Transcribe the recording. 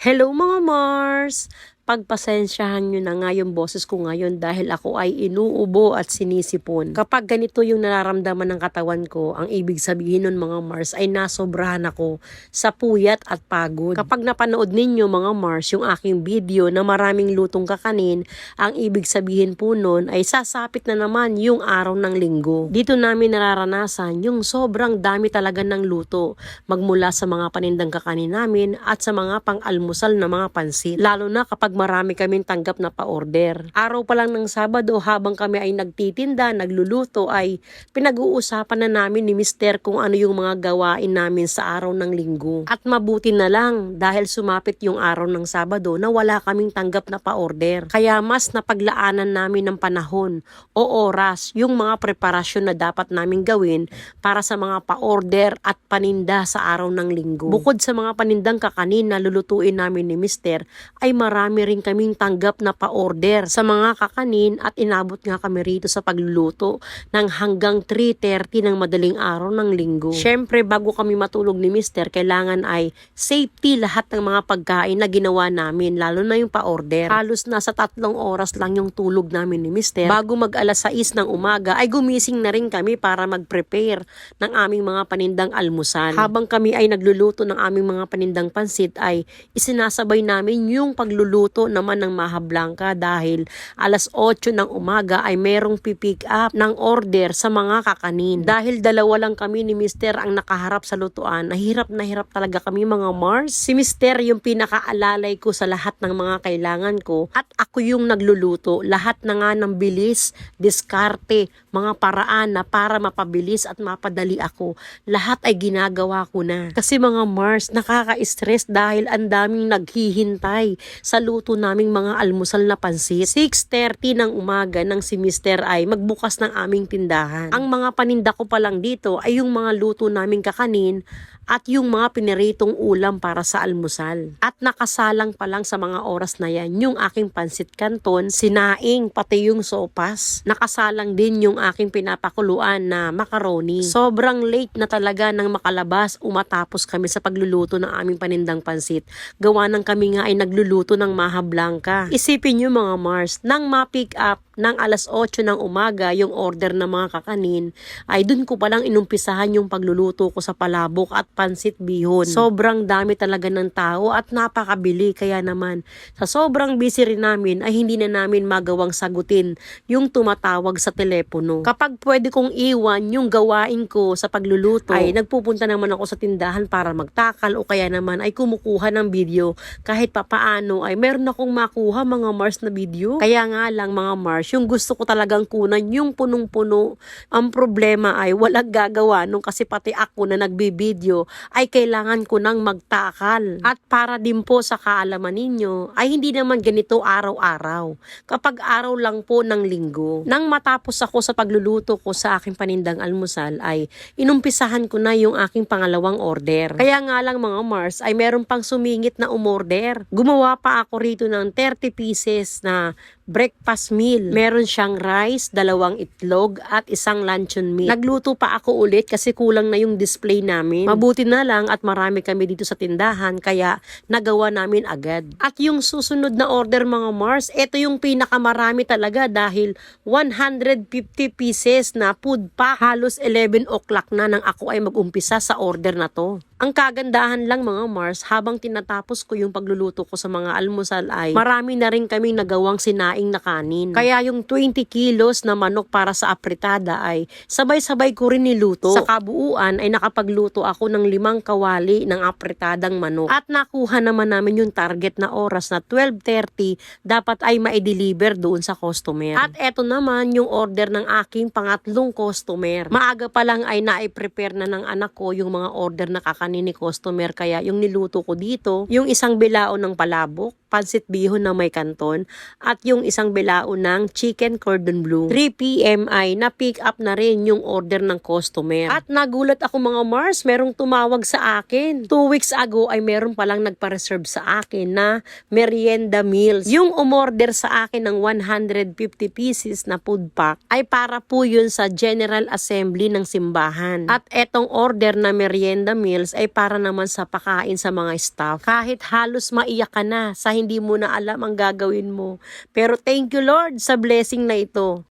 Hello mga Mars! Pagpasensyahan nyo na nga yung boses ko ngayon dahil ako ay inuubo at sinisipon. Kapag ganito yung nararamdaman ng katawan ko, ang ibig sabihin nun mga Mars ay nasobrahan ako sa puyat at pagod. Kapag napanood ninyo mga Mars yung aking video na maraming lutong kakanin, ang ibig sabihin po nun ay sasapit na naman yung araw ng linggo. Dito namin nararanasan yung sobrang dami talaga ng luto magmula sa mga panindang kakanin namin at sa mga pang-almusal na mga pansit. Lalo na kapag marami kaming tanggap na pa-order. Araw pa lang ng Sabado habang kami ay nagtitinda, nagluluto ay pinag-uusapan na namin ni Mister kung ano yung mga gawain namin sa araw ng linggo. At mabuti na lang dahil sumapit yung araw ng Sabado na wala kaming tanggap na pa-order. Kaya mas napaglaanan namin ng panahon o oras yung mga preparasyon na dapat namin gawin para sa mga pa-order at paninda sa araw ng linggo. Bukod sa mga panindang kakanin na lulutuin namin ni Mister, ay marami rin kaming tanggap na pa-order sa mga kakanin at inabot nga kami rito sa pagluluto ng hanggang 3.30 ng madaling araw ng linggo. Siyempre, bago kami matulog ni Mister, kailangan ay safety lahat ng mga pagkain na ginawa namin, lalo na yung pa-order. Halos nasa tatlong oras lang yung tulog namin ni Mister. Bago mag alas 6 ng umaga, ay gumising na rin kami para mag-prepare ng aming mga panindang almusal. Habang kami ay nagluluto ng aming mga panindang pansit, ay isinasabay namin yung pagluluto naman ng Maha Blanca dahil alas 8 ng umaga ay merong pipick up ng order sa mga kakanin. Dahil dalawa lang kami ni Mister ang nakaharap sa lutuan, nahirap na hirap talaga kami mga Mars. Si Mister yung pinakaalalay ko sa lahat ng mga kailangan ko at ako yung nagluluto. Lahat na nga ng bilis, diskarte, mga paraan na para mapabilis at mapadali ako. Lahat ay ginagawa ko na. Kasi mga Mars, nakaka-stress dahil ang daming naghihintay sa luto naming mga almusal na pansit. 6.30 ng umaga nang si Mister ay magbukas ng aming tindahan. Ang mga paninda ko pa lang dito ay yung mga luto naming kakanin at yung mga piniritong ulam para sa almusal. At nakasalang pa lang sa mga oras na yan yung aking pansit canton, sinaing, pati yung sopas. Nakasalang din yung aking pinapakuluan na macaroni. Sobrang late na talaga nang makalabas umatapos kami sa pagluluto ng aming panindang pansit. Gawa ng kami nga ay nagluluto ng maha blanca. Isipin nyo mga Mars, nang ma-pick up ng alas 8 ng umaga yung order ng mga kakanin, ay dun ko palang inumpisahan yung pagluluto ko sa palabok at pansit bihon. Sobrang dami talaga ng tao at napakabili kaya naman sa sobrang busy rin namin ay hindi na namin magawang sagutin yung tumatawag sa telepono. Kapag pwede kong iwan yung gawain ko sa pagluluto ay nagpupunta naman ako sa tindahan para magtakal o kaya naman ay kumukuha ng video kahit papaano ay meron akong makuha mga Mars na video. Kaya nga lang mga Mars, yung gusto ko talagang kunan yung punong-puno. Ang problema ay walang gagawa nung kasi pati ako na nagbibideo ay kailangan ko nang magtakal. At para din po sa kaalaman ninyo ay hindi naman ganito araw-araw. Kapag araw lang po ng linggo. Nang matapos ako sa pagluluto ko sa aking panindang almusal ay inumpisahan ko na yung aking pangalawang order. Kaya nga lang mga Mars ay meron pang sumingit na umorder. Gumawa pa ako rito ng 30 pieces na breakfast meal. Meron siyang rice, dalawang itlog, at isang luncheon meat. Nagluto pa ako ulit kasi kulang na yung display namin. Mabuti na lang at marami kami dito sa tindahan kaya nagawa namin agad. At yung susunod na order mga Mars, ito yung pinakamarami talaga dahil 150 pieces na food pack. Halos 11 o'clock na nang ako ay mag-umpisa sa order na to. Ang kagandahan lang mga Mars, habang tinatapos ko yung pagluluto ko sa mga almusal ay marami na rin kaming nagawang sinaing na kanin. Kaya yung 20 kilos na manok para sa apritada ay sabay-sabay ko rin niluto. Sa kabuuan ay nakapagluto ako ng limang kawali ng apritadang manok. At nakuha naman namin yung target na oras na 12.30 dapat ay ma-deliver doon sa customer. At eto naman yung order ng aking pangatlong customer. Maaga pa lang ay na-prepare na ng anak ko yung mga order na kakanin ni customer kaya yung niluto ko dito, yung isang bilao ng palabok, pansit bihon na may kanton, at yung isang bilao ng chicken cordon bleu. 3pm ay na-pick up na rin yung order ng customer. At nagulat ako mga Mars, merong tumawag sa akin. Two weeks ago ay meron palang nagpa-reserve sa akin na merienda meals. Yung umorder sa akin ng 150 pieces na food pack ay para po yun sa General Assembly ng simbahan. At etong order na merienda meals ay para naman sa pakain sa mga staff. Kahit halos maiyak ka na sa hindi mo na alam ang gagawin mo. Pero thank you Lord sa blessing na ito.